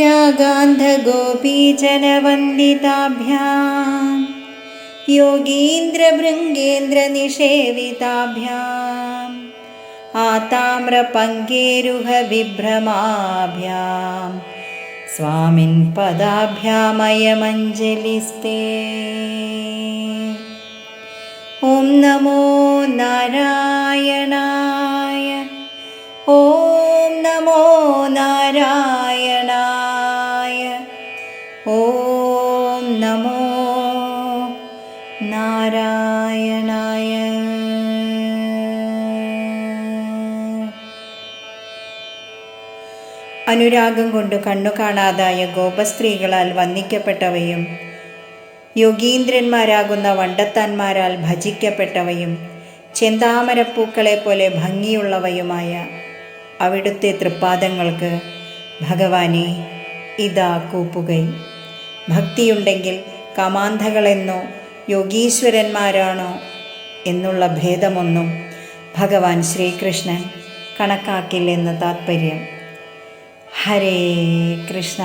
रागान्धगोपीजनवन्दिताभ्यां योगीन्द्रभृङ्गेन्द्रनिषेविताभ्याम् आताम्रपङ्केरुहविभ्रमाभ्यां स्वामिन् पदाभ्यामयमञ्जलिस्ते। ॐ नमो नारायणाय ॐ नमो नारायणाय ഓം നമോ നാരായണായ. അനുരാഗം കൊണ്ട് കണ്ണു കാണാതായ ഗോപസ്ത്രീകളാൽ വന്ദിക്കപ്പെട്ടവയും യോഗീന്ദ്രന്മാരാകുന്ന വണ്ടത്താന്മാരാൽ ഭജിക്കപ്പെട്ടവയും ചെന്താമരപ്പൂക്കളെ പോലെ ഭംഗിയുള്ളവയുമായ അവിടുത്തെ തൃപ്പാദങ്ങൾക്ക് ഭഗവാനെ ഇതാ കൂപ്പുകൈ. ഭക്തിയുണ്ടെങ്കിൽ കമാന്ധകളെന്നോ യോഗീശ്വരന്മാരാണോ എന്നുള്ള ഭേദമൊന്നും ഭഗവാൻ ശ്രീകൃഷ്ണൻ കണക്കാക്കില്ലെന്ന് താത്പര്യം. ഹരേ കൃഷ്ണ.